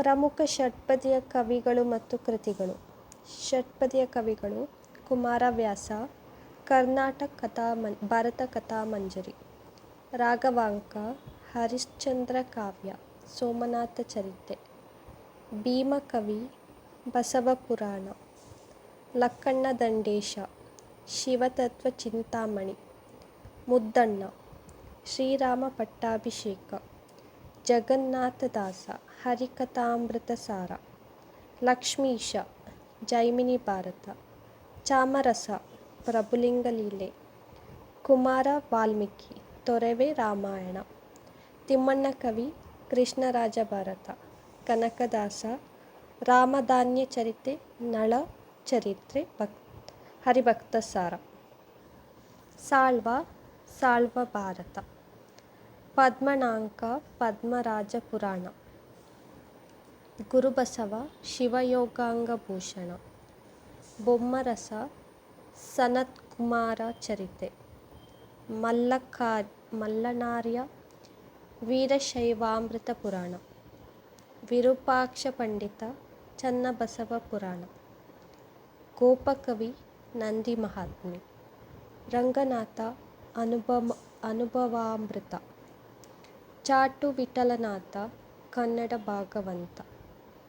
ಪ್ರಮುಖ ಷಟ್ಪದಿಯ ಕವಿಗಳು ಮತ್ತು ಕೃತಿಗಳು. ಷಟ್ಪದಿಯ ಕವಿಗಳು ಕುಮಾರವ್ಯಾಸ ಕರ್ನಾಟಕ ಕಥಾ ಮನ್ ಭಾರತ ಕಥಾಮಂಜರಿ ರಾಘವಾಂಕ, ಹರಿಶ್ಚಂದ್ರ ಕಾವ್ಯ, ಸೋಮನಾಥ ಚರಿತೆ ಭೀಮಕವಿ ಬಸವ ಪುರಾಣ, ಲಕ್ಕಣ್ಣ ದಂಡೇಶ ಶಿವತತ್ವ ಚಿಂತಾಮಣಿ, ಮುದ್ದಣ್ಣ, ಶ್ರೀರಾಮ ಪಟ್ಟಾಭಿಷೇಕ ಜಗನ್ನಾಥದಾಸ ಹರಿಕಥಾಮೃತ ಸಾರ ಲಕ್ಷ್ಮೀಶ, ಜೈಮಿನಿ ಭಾರತ, ಚಾಮರಸ, ಪ್ರಭುಲಿಂಗಲೀಲೆ, ಕುಮಾರ ವಾಲ್ಮೀಕಿ, ತೊರೆವೆ ರಾಮಾಯಣ, ತಿಮ್ಮಣ್ಣ ಕವಿ, ಕೃಷ್ಣರಾಜ ಭಾರತ, ಕನಕದಾಸ ರಾಮಧಾನ್ಯ ಚರಿತೆ, ನಳ ಚರಿತ್ರೆ ಭಕ್ ಹರಿಭಕ್ತ ಸಾರ ಸಾಳ್ವ ಸಾಳ್ವ ಭಾರತ, ಪದ್ಮನಾಂಕ, ಪದ್ಮರಾಜ ಪುರಾಣ. ಗುರುಬಸವ ಶಿವಯೋಗಾಂಗಭೂಷಣ, ಬೊಮ್ಮರಸ, ಸನತ್ಕುಮಾರ ಚರಿತೆ, ಮಲ್ಲಕಾ, ಮಲ್ಲನಾರ್ಯ, ವೀರಶೈವಾಮೃತ ಪುರಾಣ, ವಿರೂಪಾಕ್ಷ ಪಂಡಿತ ಚನ್ನಬಸವ ಪುರಾಣ, ಗೋಪಕವಿ ನಂದಿ ಮಹಾತ್ಮೆ, ರಂಗನಾಥ ಅನುಭವ ಅನುಭವಾಮೃತ ಚಾಟು ವಿಠಲನಾಥ ಕನ್ನಡ ಭಾಗವಂತ.